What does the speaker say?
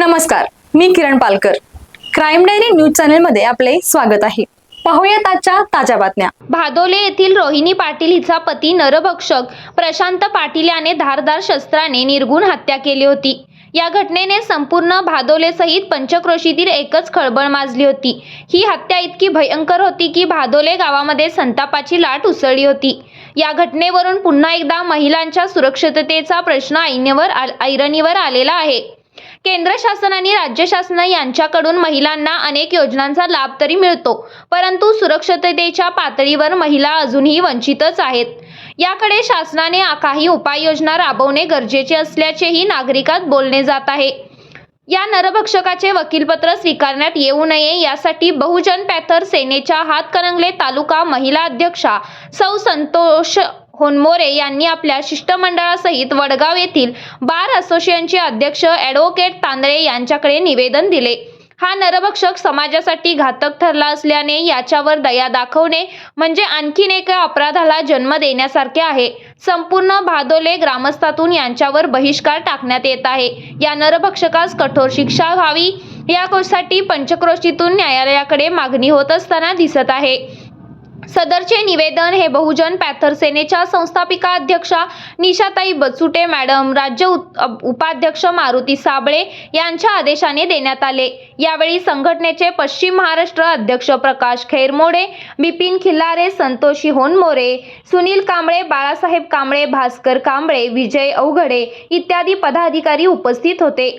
नमस्कार मी Kiran Palkar. Crime diary news चॅनलमध्ये आपले स्वागत आहे. पाहूयात आजच्या ताज्या बातम्या. भादोले येथील रोहिणी पाटील हिचा पती नरभक्षक प्रशांत पाटील याने धारदार शस्त्राने निर्गुण हत्या केली होती. या घटनेने संपूर्ण भादोलेसहित पंचक्रोशीतील एकच खळबळ माजली होती. ही हत्या इतकी भयंकर होती की भादोले गावामध्ये संतापाची लाट उसळली होती. या घटनेवरून पुन्हा एकदा महिलांच्या सुरक्षिततेचा प्रश्न ऐनीवर ऐरणीवर आलेला आहे. केंद्र शासन आणि राज्य शासन यांच्याकडून महिलांना अनेक योजनांचा लाभ तरी मिळतो परंतु सुरक्षिततेच्या पातळीवर महिला अजूनही वंचितच आहेत. याकडे शासनाने काही उपाययोजना राबवणे गरजेचे असल्याचेही नागरिकात बोलणे जात आहे. या नरभक्षकाचे वकीलपत्र स्वीकारण्यात येऊ नये यासाठी बहुजन पॅथर सेनेच्या हातकणंगले तालुका महिला अध्यक्षा सौ संतोष होनमोरे यांनी आपल्या शिष्टमंडळासहित वडगाव येथील बार असोसिएशनचे अध्यक्ष ॲडव्होकेट तांदळे यांच्याकडे निवेदन दिले. हा नरभक्षक समाजासाठी घातक ठरला असल्याने याच्यावर दया दाखवणे म्हणजे आणखीन एका अपराधाला जन्म देण्यासारखे आहे. संपूर्ण भादोले ग्रामस्थातून यांच्यावर बहिष्कार टाकण्यात येत आहे. या नरभक्षकास कठोर शिक्षा व्हावी यासाठी पंचक्रोशीतून न्यायालयाकडे मागणी होत असताना दिसत आहे. सदरचे निवेदन हे बहुजन पॅथर सेनेच्या संस्थापिका अध्यक्षा निशाताई बचुटे मॅडम राज्य उपाध्यक्ष मारुती साबळे यांच्या आदेशाने देण्यात आले. यावेळी संघटनेचे पश्चिम महाराष्ट्र अध्यक्ष प्रकाश खैरमोडे बिपिन खिल्लारे संतोषी होनमोरे सुनील कांबळे बाळासाहेब कांबळे भास्कर कांबळे विजय अवघडे इत्यादी पदाधिकारी उपस्थित होते.